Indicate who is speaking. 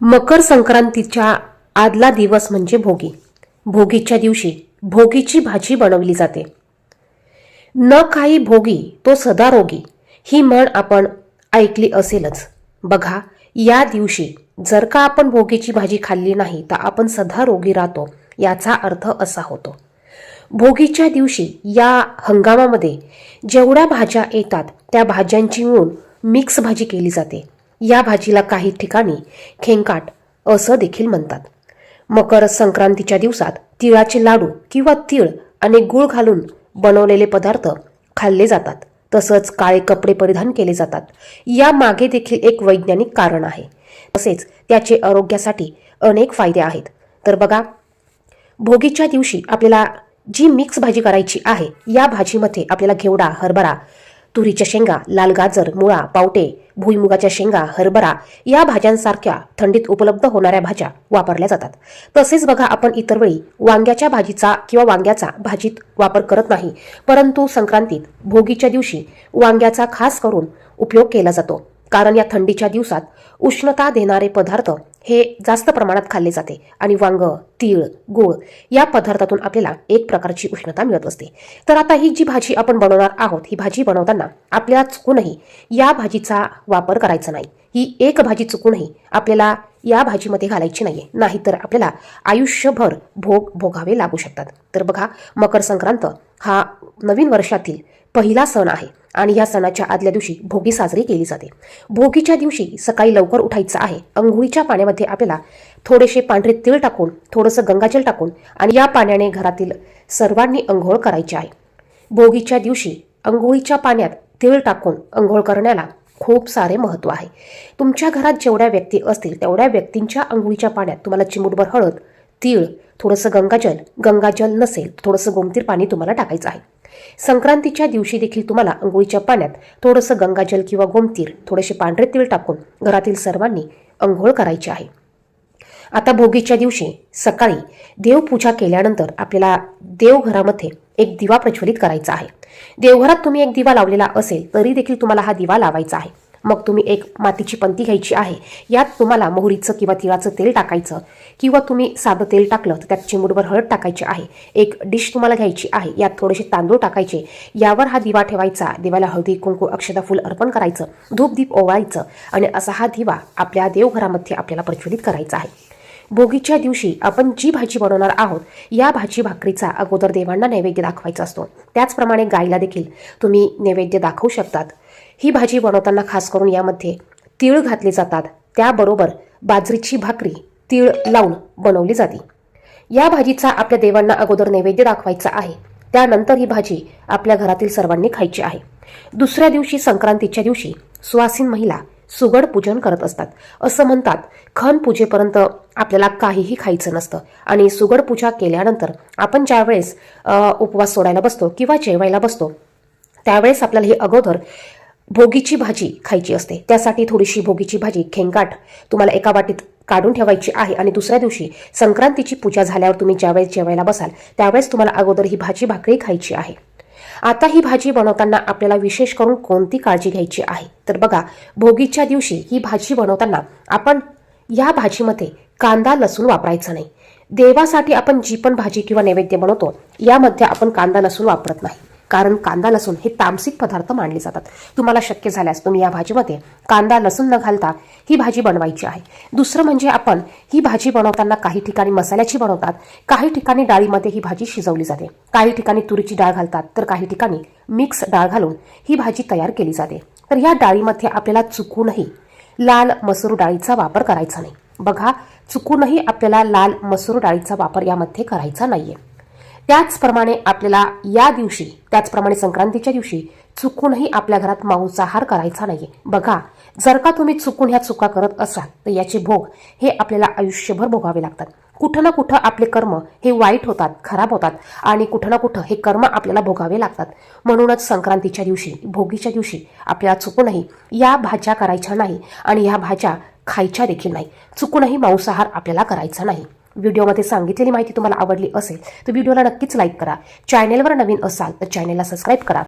Speaker 1: मकर संक्रांतीच्या आदला दिवस म्हणजे भोगी. भोगीच्या दिवशी भोगीची भाजी बनवली जाते. न काही भोगी तो सदा रोगी ही म्हण आपण ऐकली असेलच. बघा या दिवशी जर का आपण भोगीची भाजी खाल्ली नाही तर आपण सदा रोगी राहतो याचा अर्थ असा होतो. भोगीच्या दिवशी या हंगामामध्ये जेवढ्या भाज्या येतात त्या भाज्यांची मिळून मिक्स भाजी केली जाते. या भाजीला काही ठिकाणी खेंकाट असं देखील म्हणतात. मकर संक्रांतीच्या दिवसात तिळाचे लाडू किंवा तीळ आणि गुळ घालून बनवलेले पदार्थ खाल्ले जातात. तसंच काळे कपडे परिधान केले जातात. या मागे देखील एक वैज्ञानिक कारण आहे. तसेच त्याचे आरोग्यासाठी अनेक फायदे आहेत. तर बघा भोगीच्या दिवशी आपल्याला जी मिक्स भाजी करायची आहे या भाजीमध्ये आपल्याला घेवडा हरभरा तुरीच्या शेंगा लाल गाजर मुळा पावटे भुईमुगाच्या शेंगा हरभरा या भाज्यांसारख्या थंडीत उपलब्ध होणाऱ्या भाज्या वापरल्या जातात. तसेच बघा आपण इतर वेळी वांग्याच्या भाजीचा किंवा वांग्याचा भाजीत वापर करत नाही परंतु संक्रांतीत भोगीच्या दिवशी वांग्याचा खास करून उपयोग केला जातो. कारण या थंडीच्या दिवसात उष्णता देणारे पदार्थ हे जास्त प्रमाणात खाल्ले जाते. आणि वांग तीळ गुळ या पदार्थातून आपल्याला एक प्रकारची उष्णता मिळत असते. तर आता ही जी भाजी आपण बनवणार आहोत ही भाजी बनवताना आपल्याला चुकूनही या भाजीचा वापर करायचा नाही. ही एक भाजी चुकूनही आपल्याला या भाजीमध्ये घालायची नाहीये. नाहीतर आपल्याला आयुष्यभर भोग भोगावे लागू शकतात. तर बघा मकर संक्रांत हा नवीन वर्षातील पहिला सण आहे आणि या सणाच्या आदल्या दिवशी भोगी साजरी केली जाते. भोगीच्या दिवशी सकाळी लवकर उठायचं आहे. अंघोळीच्या पाण्यामध्ये आपल्याला थोडेसे पांढरे तीळ टाकून थोडंसं गंगाजल टाकून आणि या पाण्याने घरातील सर्वांनी अंघोळ करायची आहे. भोगीच्या दिवशी अंघोळीच्या पाण्यात तीळ टाकून अंघोळ करण्याला खूप सारे महत्त्व आहे. तुमच्या घरात जेवढ्या व्यक्ती असतील तेवढ्या व्यक्तींच्या अंघोळीच्या पाण्यात तुम्हाला चिमूटभर हळद तीळ थोडंसं गंगाजल गंगाजल नसेल थोडंसं गोमतीर पाणी तुम्हाला टाकायचं आहे. संक्रांतीच्या दिवशी देखील तुम्हाला अंघोळीच्या पाण्यात थोडंसं गंगाजल किंवा गोमतीर थोडेसे पांढरे तीळ टाकून घरातील सर्वांनी अंघोळ करायची आहे. आता भोगीच्या दिवशी सकाळी देवपूजा केल्यानंतर आपल्याला देवघरामध्ये एक दिवा प्रज्वलित करायचा आहे. देवघरात तुम्ही एक दिवा लावलेला असेल तरी देखील तुम्हाला हा दिवा लावायचा आहे. मग तुम्ही एक मातीची पंती घ्यायची आहे. यात तुम्हाला मोहरीचं किंवा तिळाचं तेल टाकायचं. किंवा तुम्ही साधं तेल टाकलं तर त्यात चिमूटभर हळद टाकायची आहे. एक डिश तुम्हाला घ्यायची आहे. यात थोडेसे तांदूळ टाकायचे. यावर हा दिवा ठेवायचा. देवाला हळदी कुंकू अक्षता फुल अर्पण करायचं. धूपदीप ओवाळायचं. आणि असा हा दिवा आपल्या देवघरामध्ये आपल्याला प्रज्वलित करायचा आहे. भोगीच्या दिवशी आपण जी भाजी बनवणार आहोत या भाजी भाकरीचा अगोदर देवांना नैवेद्य दाखवायचा असतो. त्याचप्रमाणे गायला देखील तुम्ही नैवेद्य दाखवू शकतात. ही भाजी बनवताना खास करून यामध्ये तीळ घातले जातात. त्याबरोबर बाजरीची भाकरी तीळ लावून बनवली जाते. या भाजीचा आपल्या देवांना अगोदर नैवेद्य दाखवायचा आहे. त्यानंतर ही भाजी आपल्या घरातील सर्वांनी खायची आहे. दुसऱ्या दिवशी संक्रांतीच्या दिवशी सुवासीन महिला सुगड पूजन करत असतात. असं म्हणतात खण पूजेपर्यंत आपल्याला काहीही खायचं नसतं. आणि सुगड पूजा केल्यानंतर आपण ज्यावेळेस उपवास सोडायला बसतो किंवा जेवायला बसतो त्यावेळेस आपल्याला ही अगोदर भोगीची भाजी खायची असते. त्यासाठी थोडीशी भोगीची भाजी खेंगाट तुम्हाला एका वाटीत काढून ठेवायची आहे आणि दुसऱ्या दिवशी संक्रांतीची पूजा झाल्यावर तुम्ही ज्यावेळेस जेवायला बसाल त्यावेळेस तुम्हाला अगोदर ही भाजी भाकरी खायची आहे. आता ही भाजी बनवताना आपल्याला विशेष करून कोणती काळजी घ्यायची आहे? तर बघा भोगीच्या दिवशी ही भाजी बनवताना आपण या भाजीमध्ये कांदा लसूण वापरायचा नाही. देवासाठी आपण जी पण भाजी किंवा नैवेद्य बनवतो यामध्ये आपण कांदा लसूण वापरत नाही. कारण कांदा लसूण हे तामसिक पदार्थ मानले जातात. तुम्हाला शक्य झाल्यास तुम्ही या भाजीमध्ये कांदा लसूण न घालता ही भाजी बनवायची आहे. दुसरं म्हणजे आपण ही भाजी बनवताना काही ठिकाणी मसाल्याची बनवतात काही ठिकाणी डाळीमध्ये ही भाजी शिजवली जाते. काही ठिकाणी तुरीची डाळ घालतात तर काही ठिकाणी मिक्स डाळ घालून ही भाजी तयार केली जाते. तर या डाळीमध्ये आपल्याला चुकूनही लाल मसूर डाळीचा वापर करायचा नाही. बघा चुकूनही आपल्याला लाल मसूर डाळीचा वापर यामध्ये करायचा नाहीये. त्याचप्रमाणे आपल्याला या दिवशी त्याचप्रमाणे संक्रांतीच्या दिवशी चुकूनही आपल्या घरात मांसाहार करायचा नाहीये. बघा जर का तुम्ही चुकून ह्या चुका करत असाल तर याचे भोग हे आपल्याला आयुष्यभर भोगावे लागतात. कुठं ना कुठं आपले कर्म हे वाईट होतात खराब होतात आणि कुठं ना कुठं हे कर्म आपल्याला भोगावे लागतात. म्हणूनच संक्रांतीच्या दिवशी भोगीच्या दिवशी आपल्याला चुकूनही या भाज्या करायच्या नाही आणि ह्या भाज्या खायच्या देखील नाही. चुकूनही मांसाहार आपल्याला करायचा नाही. व्हिडिओमध्ये सांगितलेली माहिती तुम्हाला आवडली असेल तर व्हिडिओला नक्कीच लाईक करा. चॅनेलवर नवीन असाल तर चॅनेलला सबस्क्राईब करा.